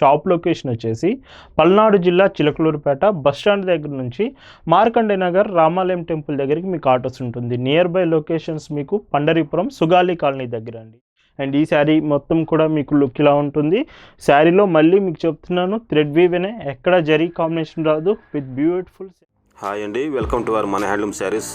Shop location వచ్చేసి పల్నాడు జిల్లా Chilakaluripet bus stand దగ్గర నుంచి మార్కండే నగర్ రామాలయం టెంపుల్ దగ్గరికి మీకు ఆటోస్ ఉంటుంది. నియర్ బై లొకేషన్స్ మీకు పండరీపురం సుగాలి కాలనీ దగ్గర అండి. అండ్ ఈ శారీ మొత్తం కూడా మీకు లుక్ ఇలా ఉంటుంది. శారీలో మళ్ళీ మీకు చెప్తున్నాను థ్రెడ్ వీవేనే ఎక్కడ జరీ కాంబినేషన్ రాదు విత్ బ్యూటిఫుల్ హాయ్ అండి వెల్కమ్ టు అవర్ మన హ్యాండ్లూమ్ శారీస్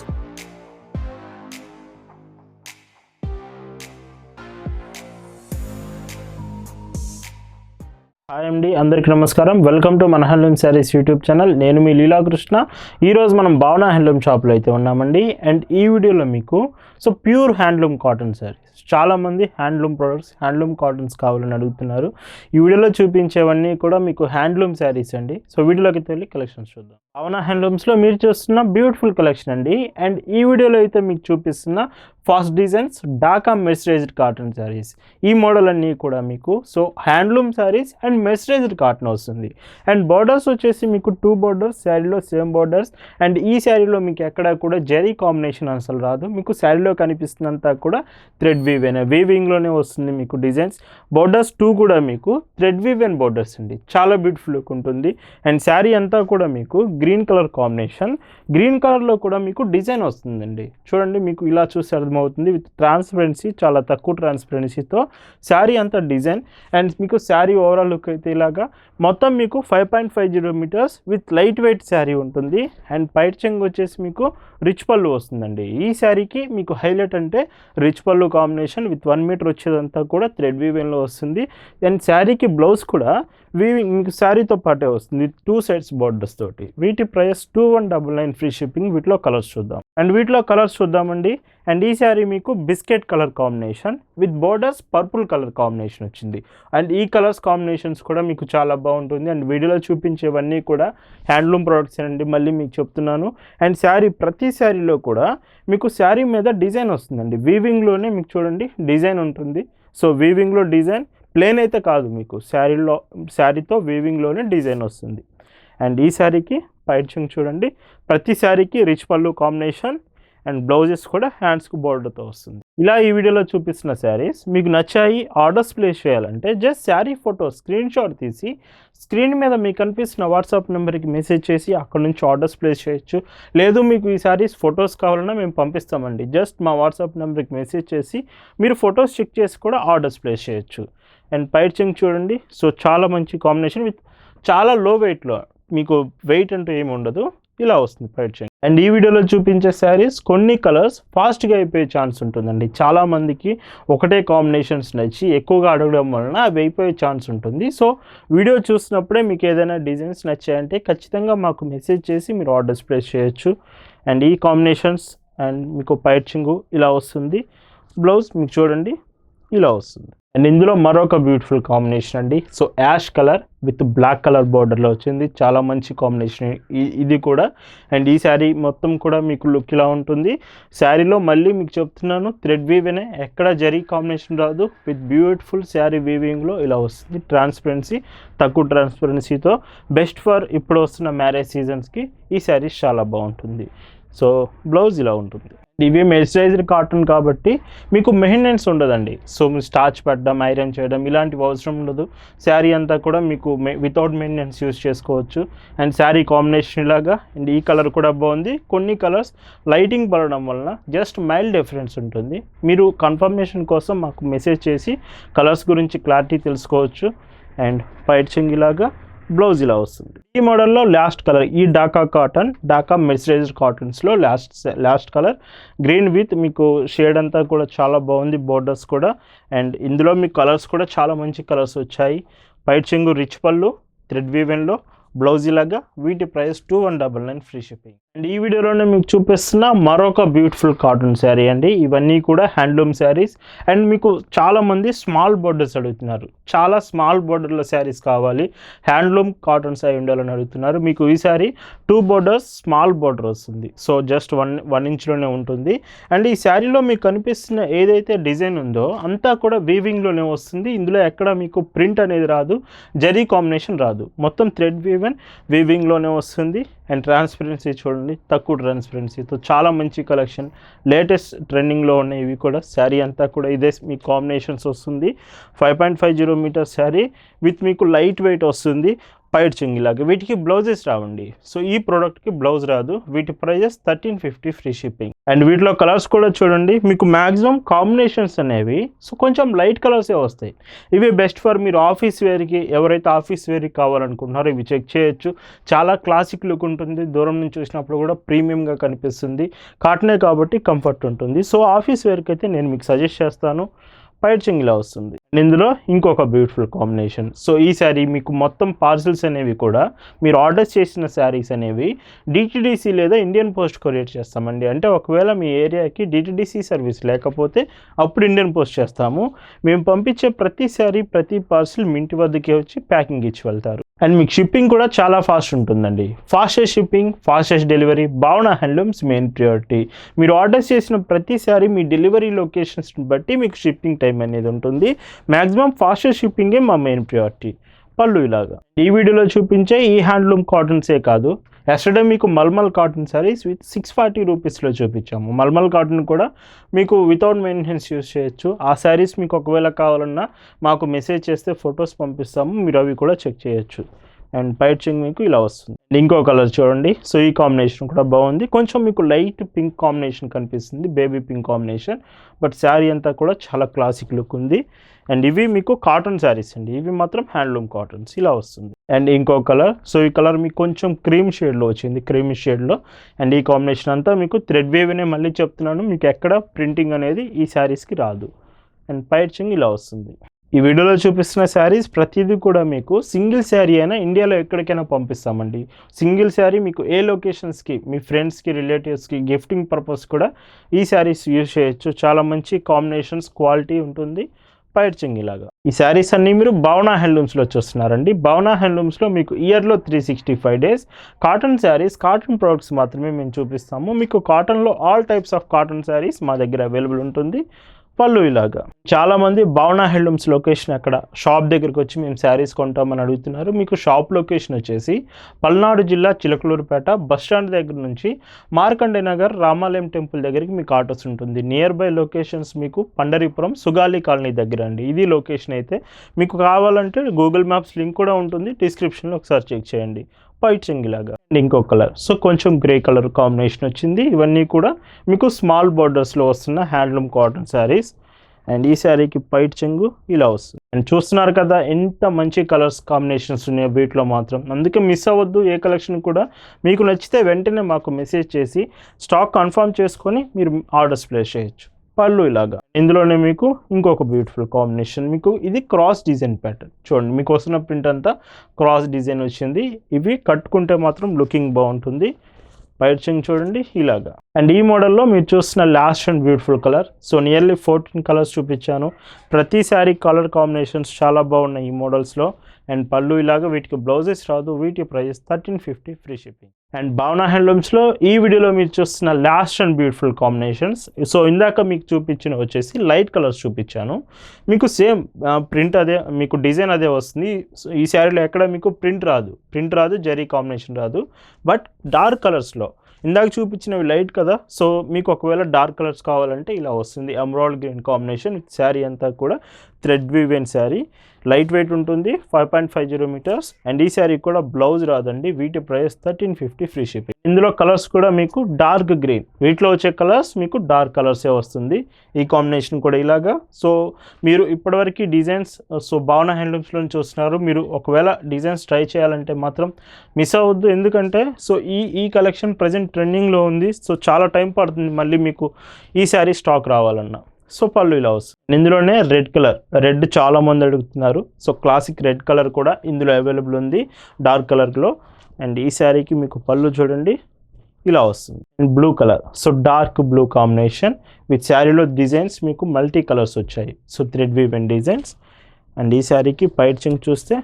హాయ్ అండి అందరికీ నమస్కారం. వెల్కమ్ టు మన హ్యాండ్లూమ్ శారీస్ యూట్యూబ్ ఛానల్. నేను మీ లీలాకృష్ణ. ఈరోజు మనం భావన హ్యాండ్లూమ్ షాప్లో అయితే ఉన్నామండి. అండ్ ఈ వీడియోలో మీకు so pure handloom cotton saris. చాలామంది హ్యాండ్లూమ్ ప్రొడక్ట్స్ హ్యాండ్లూమ్ కాటన్స్ కావాలని అడుగుతున్నారు. ఈ వీడియోలో చూపించేవన్నీ కూడా మీకు హ్యాండ్లూమ్ శారీస్ అండి. సో వీడియోలోకి వెళ్ళి కలెక్షన్స్ చూద్దాం. అవనా హ్యాండ్లూమ్స్లో మీరు చూస్తున్న బ్యూటిఫుల్ కలెక్షన్ అండి. అండ్ ఈ వీడియోలో అయితే మీకు చూపిస్తున్న fast designs Dhaka mercerised cotton saris ఈ మోడల్ అన్నీ కూడా మీకు so handloom saris and mercerised cotton వస్తుంది. అండ్ బార్డర్స్ వచ్చేసి మీకు టూ బార్డర్స్ శారీలో సేమ్ బార్డర్స్ అండ్ ఈ శారీలో మీకు ఎక్కడ కూడా జరీ కాంబినేషన్ అసలు రాదు. మీకు శారీలో కనిపిస్తున్నంతా కూడా థ్రెడ్ వీవెన్ వీవింగ్లోనే వస్తుంది మీకు డిజైన్స్ బార్డర్స్ టూ కూడా మీకు థ్రెడ్ వీవెన్ బార్డర్స్ అండి. చాలా బ్యూటిఫుల్ లుక్ ఉంటుంది. అండ్ శారీ అంతా కూడా మీకు గ్రీన్ కలర్ కాంబినేషన్. గ్రీన్ కలర్లో కూడా మీకు డిజైన్ వస్తుందండి. చూడండి మీకు ఇలా చూస్తే అర్థమవుతుంది. విత్ ట్రాన్స్పరెన్సీ చాలా తక్కువ ట్రాన్స్పరెన్సీతో శారీ అంతా డిజైన్. అండ్ మీకు శారీ ఓవరాల్ లుక్ అయితే ఇలాగా మొత్తం మీకు five point five zero metres with light weight sari ఉంటుంది. అండ్ పైట్ చెంగ్ వచ్చేసి మీకు రిచ్ పళ్ళు వస్తుందండి. ఈ శారీకి మీకు హైలైట్ అంటే రిచ్ పళ్ళు కాంబినేషన్. విత్ వన్ మీటర్ వచ్చేదంతా కూడా థ్రెడ్ వీవెన్లో వస్తుంది. అండ్ శారీకి బ్లౌజ్ కూడా వీవింగ్ మీకు శారీతో పాటే వస్తుంది. టూ సైడ్స్ బార్డర్స్ తోటి. వీటి price two one double nine free shipping వీటిలో కలర్స్ చూద్దాం. అండ్ వీటిలో కలర్స్ చూద్దామండి. అండ్ ఈ శారీ మీకు biscuit colour combination with borders purple colour combination వచ్చింది. అండ్ ఈ కలర్స్ కాంబినేషన్స్ కూడా మీకు చాలా బాగుంటుంది. అండ్ వీడియోలో చూపించేవన్నీ కూడా హ్యాండ్లూమ్ ప్రొడక్ట్స్ అండి. మళ్ళీ మీకు చెప్తున్నాను. అండ్ శారీ ప్రతి శారీలో కూడా మీకు శారీ మీద డిజైన్ వస్తుందండి. వీవింగ్లోనే మీకు చూడండి డిజైన్ ఉంటుంది. సో వీవింగ్లో డిజైన్ ప్లేన్ అయితే కాదు మీకు శారీలో శారీతో వీవింగ్లోనే డిజైన్ వస్తుంది. అండ్ ఈ శారీకి పైట్ చూడండి. ప్రతి శారీకి రిచ్ పళ్ళు కాంబినేషన్ అండ్ బ్లౌజెస్ కూడా హ్యాండ్స్కు బోర్డర్తో వస్తుంది. ఇలా ఈ వీడియోలో చూపిస్తున్న శారీస్ మీకు నచ్చాయి ఆర్డర్స్ ప్లేస్ చేయాలంటే just sari photo screen shot తీసి స్క్రీన్ మీద మీకు కనిపిస్తున్న వాట్సాప్ నెంబర్కి మెసేజ్ చేసి అక్కడ నుంచి ఆర్డర్స్ ప్లేస్ చేయొచ్చు. లేదు మీకు ఈ శారీస్ ఫొటోస్ కావాలన్నా మేము పంపిస్తామండి. జస్ట్ మా వాట్సాప్ నెంబర్కి మెసేజ్ చేసి మీరు ఫొటోస్ చెక్ చేసి కూడా ఆర్డర్స్ ప్లేస్ చేయొచ్చు. అండ్ పైర్చింగ్ చూడండి. సో చాలా మంచి కాంబినేషన్ విత్ చాలా లో వెయిట్లో. మీకు వెయిట్ అంటూ ఏమి ఉండదు. ఇలా వస్తుంది పైర్చింగ్ అండ్ ఈ వీడియోలో చూపించే శారీస్ కొన్ని కలర్స్ ఫాస్ట్గా అయిపోయే ఛాన్స్ ఉంటుందండి. చాలామందికి ఒకటే కాంబినేషన్స్ నచ్చి ఎక్కువగా అడగడం వలన అవి అయిపోయే ఛాన్స్ ఉంటుంది. సో వీడియో చూసినప్పుడే మీకు ఏదైనా డిజైన్స్ నచ్చాయంటే ఖచ్చితంగా మాకు మెసేజ్ చేసి మీరు ఆర్డర్స్ ప్లేస్ చేయొచ్చు. అండ్ ఈ కాంబినేషన్స్ అండ్ మీకు పైర్చింగు ఇలా వస్తుంది. బ్లౌజ్ మీకు చూడండి. ఇలా వస్తుంది. అండ్ ఇందులో మరొక బ్యూటిఫుల్ కాంబినేషన్ అండి. So ash colour with black colour బార్డర్లో వచ్చింది. చాలా మంచి కాంబినేషన్ ఇది కూడా. అండ్ ఈ శారీ మొత్తం కూడా మీకు లుక్ ఇలా ఉంటుంది. శారీలో మళ్ళీ మీకు చెప్తున్నాను థ్రెడ్ వీవేనే ఎక్కడ జరీ కాంబినేషన్ రాదు. విత్ బ్యూటిఫుల్ శారీ వీవింగ్లో ఇలా వస్తుంది. ట్రాన్స్పరెన్సీ తక్కువ ట్రాన్స్పరెన్సీతో. బెస్ట్ ఫర్ ఇప్పుడు వస్తున్న మ్యారేజ్ సీజన్స్కి ఈ శారీస్ చాలా బాగుంటుంది. సో బ్లౌజ్ ఇలా ఉంటుంది. ఇవి మెయిస్చరైజ్డ్ కాటన్ కాబట్టి మీకు మెయింటెనెన్స్ ఉండదండి. సో మీరు స్టార్చ్ పెట్టడం ఐరన్ చేయడం ఇలాంటివి అవసరం ఉండదు. శారీ అంతా కూడా మీకు వితౌట్ మెయింటెనెన్స్ యూస్ చేసుకోవచ్చు. అండ్ శారీ కాంబినేషన్ లాగా అండ్ ఈ కలర్ కూడా బాగుంది. కొన్ని కలర్స్ లైటింగ్ పడడం వలన జస్ట్ మైల్డ్ డిఫరెన్స్ ఉంటుంది. మీరు కన్ఫర్మేషన్ కోసం మాకు మెసేజ్ చేసి కలర్స్ గురించి క్లారిటీ తెలుసుకోవచ్చు. అండ్ పైట్ చింగిలాగా బ్లౌజ్ ఇలా వస్తుంది. ఈ మోడల్లో లాస్ట్ కలర్ ఈ Dhaka cotton Dhaka mercerised కాటన్స్లో last last colour green with మీకు షేడ్ అంతా కూడా చాలా బాగుంది బోర్డర్స్ కూడా. అండ్ ఇందులో మీకు కలర్స్ కూడా చాలా మంచి కలర్స్ వచ్చాయి. పైట్ చెంగు రిచ్ పళ్ళు థ్రెడ్ వీవెన్లో బ్లౌజ్ ఇలాగా. వీటి price two one double nine free shipping and ఈ వీడియోలోనే మీకు చూపిస్తున్న మరొక బ్యూటిఫుల్ కాటన్ శారీ అండి. ఇవన్నీ కూడా హ్యాండ్లూమ్ శారీస్ అండ్ మీకు చాలామంది స్మాల్ బోర్డర్స్ అడుగుతున్నారు. చాలా స్మాల్ బోర్డర్ల శారీస్ కావాలి. హ్యాండ్లూమ్ కాటన్స్ అవి ఉండాలని అడుగుతున్నారు. మీకు ఈ sari two borders small border వస్తుంది. సో జస్ట్ వన్ వన్ ఇంచ్లోనే ఉంటుంది. అండ్ ఈ శారీలో మీకు కనిపిస్తున్న ఏదైతే డిజైన్ ఉందో అంతా కూడా వీవింగ్లోనే వస్తుంది. ఇందులో ఎక్కడ మీకు ప్రింట్ అనేది రాదు. జరీ కాంబినేషన్ రాదు. మొత్తం థ్రెడ్ వీవెన్ వీవింగ్లోనే వస్తుంది. అండ్ ట్రాన్స్పరెన్సీ చూడండి తక్కువ ట్రాన్స్పరెన్సీతో చాలా మంచి కలెక్షన్ లేటెస్ట్ ట్రెండింగ్లో ఉన్నాయి ఇవి కూడా. శారీ అంతా కూడా ఇదే మీ కాంబినేషన్స్ వస్తుంది. Five point five zero meter sari with మీకు లైట్ వెయిట్ వస్తుంది. పైట్ చింగిలాగా వీటికి బ్లౌజెస్ రావండి. సో ఈ ప్రోడక్ట్కి బ్లౌజ్ రాదు. వీటి prices thirteen fifty free shipping and వీటిలో కలర్స్ కూడా చూడండి మీకు మ్యాక్సిమం కాంబినేషన్స్ అనేవి సో కొంచెం లైట్ కలర్సే వస్తాయి. ఇవి బెస్ట్ ఫర్ మీరు ఆఫీస్ వేర్కి ఎవరైతే ఆఫీస్ వేర్కి కావాలనుకుంటున్నారో ఇవి చెక్ చేయొచ్చు. చాలా క్లాసిక్ లుక్ ఉంటుంది దూరం నుంచి చూసినప్పుడు కూడా ప్రీమియంగా కనిపిస్తుంది. కాటనే కాబట్టి కంఫర్ట్ ఉంటుంది. సో ఆఫీస్ వేర్కి అయితే నేను మీకు సజెస్ట్ చేస్తాను. పైట్ ఇలా వస్తుంది. ఇందులో ఇంకొక బ్యూటిఫుల్ కాంబినేషన్ సో ఈ శారీ మీకు మొత్తం పార్సిల్స్ అనేవి కూడా మీరు ఆర్డర్ చేసిన శారీస్ అనేవి డిటిడిసి లేదా ఇండియన్ పోస్ట్ కొరియర్ చేస్తామండి. అంటే ఒకవేళ మీ ఏరియాకి డిటిడిసి సర్వీస్ లేకపోతే అప్పుడు ఇండియన్ పోస్ట్ చేస్తాము. మేము పంపించే ప్రతి శారీ ప్రతి పార్సిల్ మీ ఇంటి వద్దకే వచ్చి ప్యాకింగ్ ఇచ్చి వెళ్తారు. అండ్ మీకు షిప్పింగ్ కూడా చాలా ఫాస్ట్ ఉంటుందండి. Fastest shipping fastest delivery Bhavana handlooms main priority మీరు ఆర్డర్ చేసిన ప్రతిసారి మీ డెలివరీ లొకేషన్స్ని బట్టి మీకు షిప్పింగ్ టైం అనేది ఉంటుంది. మ్యాక్సిమం ఫాస్టెస్ట్ షిప్పింగే మా మెయిన్ ప్రియారిటీ పళ్ళు ఇలాగా. ఈ వీడియోలో చూపించే ఈ హ్యాండ్లూమ్ కాటన్సే కాదు. ఎస్టర్డే మీకు mulmul cotton saris with six forty రూపీస్లో చూపించాము. మల్మల్ కాటన్ కూడా మీకు వితౌట్ మెయింటెనెన్స్ యూస్ చేయొచ్చు. ఆ శారీస్ మీకు ఒకవేళ కావాలన్నా మాకు మెసేజ్ చేస్తే ఫొటోస్ పంపిస్తాము. మీరు అవి కూడా చెక్ చేయొచ్చు. అండ్ పైచింగ్ మీకు ఇలా వస్తుంది. ఇంకో కలర్ చూడండి. సో ఈ కాంబినేషన్ కూడా బాగుంది. కొంచెం మీకు లైట్ పింక్ కాంబినేషన్ కనిపిస్తుంది. Baby pink combination but sari అంతా కూడా చాలా క్లాసిక్ లుక్ ఉంది. అండ్ ఇవి మీకు కాటన్ శారీస్ అండి. ఇవి మాత్రం హ్యాండ్లూమ్ కాటన్స్ ఇలా వస్తుంది. అండ్ ఇంకో కలర్ సో ఈ కలర్ మీకు కొంచెం క్రీమ్ షేడ్లో వచ్చింది క్రీమ్ షేడ్లో అండ్ ఈ కాంబినేషన్ అంతా మీకు థ్రెడ్ వేవ్నే మళ్ళీ చెప్తున్నాను. మీకు ఎక్కడ ప్రింటింగ్ అనేది ఈ శారీస్కి రాదు. అండ్ పైచింగ్ ఇలా వస్తుంది. ఈ వీడియోలో చూపిస్తున్న శారీస్ ప్రతిదీ కూడా మీకు సింగిల్ శారీ అయినా ఇండియాలో ఎక్కడికైనా పంపిస్తామండి. సింగిల్ శారీ మీకు ఏ లొకేషన్స్కి మీ ఫ్రెండ్స్కి రిలేటివ్స్కి గిఫ్టింగ్ పర్పస్ కూడా ఈ శారీస్ యూజ్ చేయొచ్చు. చాలా మంచి కాంబినేషన్స్ క్వాలిటీ ఉంటుంది. పైర్చింగ్ ఇలాగా ఈ శారీస్ అన్నీ మీరు భావన హ్యాండ్లూమ్స్లో చూస్తున్నారండి భావన హ్యాండ్లూమ్స్లో మీకు ఇయర్లో three sixty five days cotton saris cotton products మాత్రమే మేము చూపిస్తాము. మీకు కాటన్లో all types of cotton saris మా దగ్గర అవైలబుల్ ఉంటుంది. పళ్ళు ఇలాగా. చాలామంది భావన హ్యాండ్లూమ్స్ లొకేషన్ అక్కడ షాప్ దగ్గరికి వచ్చి మేము శారీస్ కొంటామని అడుగుతున్నారు. మీకు షాప్ లొకేషన్ వచ్చేసి పల్నాడు జిల్లా చిలకలూరుపేట బస్ స్టాండ్ దగ్గర నుంచి మార్కండే నగర్ రామాలయం టెంపుల్ దగ్గరికి మీకు ఆటోస్ ఉంటుంది. నియర్ బై లొకేషన్స్ మీకు పండరీపురం సుగాలి కాలనీ దగ్గర అండి. ఇది లొకేషన్ అయితే మీకు కావాలంటే గూగుల్ మ్యాప్స్ లింక్ కూడా ఉంటుంది. డిస్క్రిప్షన్లో ఒకసారి చెక్ చేయండి. వైట్ లాగా అండ్ ఇంకో కలర్. సో కొంచెం గ్రే కలర్ కాంబినేషన్ వచ్చింది. ఇవన్నీ కూడా మీకు స్మాల్ బార్డర్స్లో వస్తున్న హ్యాండ్లూమ్ కాటన్ శారీస్. అండ్ ఈ శారీకి పైట్ చెంగు ఇలా వస్తుంది. అండ్ చూస్తున్నారు కదా ఎంత మంచి కలర్స్ కాంబినేషన్స్ ఉన్నాయో వీటిలో మాత్రం. అందుకే మిస్ అవ్వద్దు ఏ కలెక్షన్ కూడా. మీకు నచ్చితే వెంటనే మాకు మెసేజ్ చేసి స్టాక్ కన్ఫర్మ్ చేసుకొని మీరు ఆర్డర్స్ ప్లేస్ చేయొచ్చు. పళ్ళు ఇలాగా. ఇందులోనే మీకు ఇంకొక బ్యూటిఫుల్ కాంబినేషన్ మీకు ఇది క్రాస్ డిజైన్ ప్యాటర్న్ చూడండి మీకు వస్తున్న ప్రింట్ అంతా క్రాస్ డిజైన్ వచ్చింది. ఇవి కట్టుకుంటే మాత్రం లుకింగ్ బాగుంటుంది. పైర్చింగ్ చూడండి ఇలాగా. అండ్ ఈ మోడల్లో మీరు చూస్తున్న last and beautiful colour so nearly fourteen colours చూపించాను. ప్రతి శారీ కలర్ కాంబినేషన్స్ చాలా బాగున్నాయి ఈ మోడల్స్లో అండ్ పళ్ళు ఇలాగా వీటికి బ్లౌజెస్ రాదు. వీటి price thirteen fifty free shipping and Bhavana హ్యాండ్లూమ్స్లో ఈ వీడియోలో మీరు చూస్తున్న last and beautiful combinations so ఇందాక మీకు చూపించిన వచ్చేసి లైట్ కలర్స్ చూపించాను. మీకు సేమ్ ప్రింట్ అదే మీకు డిజైన్ అదే వస్తుంది. సో ఈ శారీలో ఎక్కడ మీకు ప్రింట్ రాదు. ప్రింట్ రాదు జరీ కాంబినేషన్ రాదు. బట్ డార్క్ కలర్స్లో ఇందాక చూపించినవి లైట్ కదా. సో మీకు ఒకవేళ డార్క్ కలర్స్ కావాలంటే ఇలా వస్తుంది. ఎమరాల్డ్ గ్రీన్ కాంబినేషన్ శారీ అంతా కూడా thread woven sari. Light weight ఉంటుంది five point five zero meters. And ఈ శారీ కూడా బ్లౌజ్ రాదండి వీటి price thirteen fifty free shipping. ఇందులో కలర్స్ కూడా మీకు డార్క్ గ్రీన్. వీటిలో వచ్చే కలర్స్ మీకు డార్క్ కలర్సే వస్తుంది. ఈ కాంబినేషన్ కూడా ఇలాగా. సో మీరు ఇప్పటివరకు డిజైన్స్ సో భావన హ్యాండ్లూమ్స్లో చూస్తున్నారు. మీరు ఒకవేళ డిజైన్స్ ట్రై చేయాలంటే మాత్రం మిస్ అవ్వద్దు. ఎందుకంటే సో ఈ ఈ కలెక్షన్ ప్రజెంట్ ట్రెండింగ్లో ఉంది. సో చాలా టైం పడుతుంది మళ్ళీ మీకు ఈ శారీ స్టాక్ రావాలన్నా. సో పళ్ళు ఇలా వస్తుంది. ఇందులోనే రెడ్ కలర్ రెడ్ చాలా మంది అడుగుతున్నారు. సో క్లాసిక్ రెడ్ కలర్ కూడా ఇందులో అవైలబుల్ ఉంది డార్క్ కలర్లో. అండ్ ఈ శారీకి మీకు పళ్ళు చూడండి ఇలా వస్తుంది. And blue colour so dark blue combination. With శారీలో డిజైన్స్ మీకు మల్టీ కలర్స్ వచ్చాయి. So thread woven designs. And ఈ శారీకి పైట్ చింగ్ చూస్తే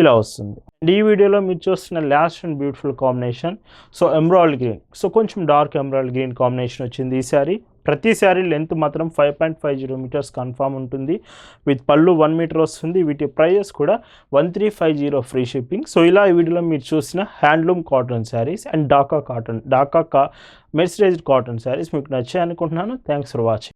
ఇలా వస్తుంది. అండ్ ఈ వీడియోలో మీరు చూస్తున్న last and beautiful combination. So emerald green so కొంచెం డార్క్ ఎమరాల్డ్ గ్రీన్ కాంబినేషన్ వచ్చింది ఈ శారీ. ప్రతి శారీ లెంత్ మాత్రం five point five zero meters confirm ఉంటుంది. విత్ పళ్ళు వన్ మీటర్ వస్తుంది. వీటి ప్రైజెస్ కూడా one three five zero free shipping. So ఇలా ఈ వీడియోలో మీరు చూసిన handloom cotton saris and Dhaka cotton Dhaka కా మెర్సిడైజ్డ్ కాటన్ శారీస్ మీకు నచ్చాయి అనుకుంటున్నాను థ్యాంక్స్ ఫర్ వాచింగ్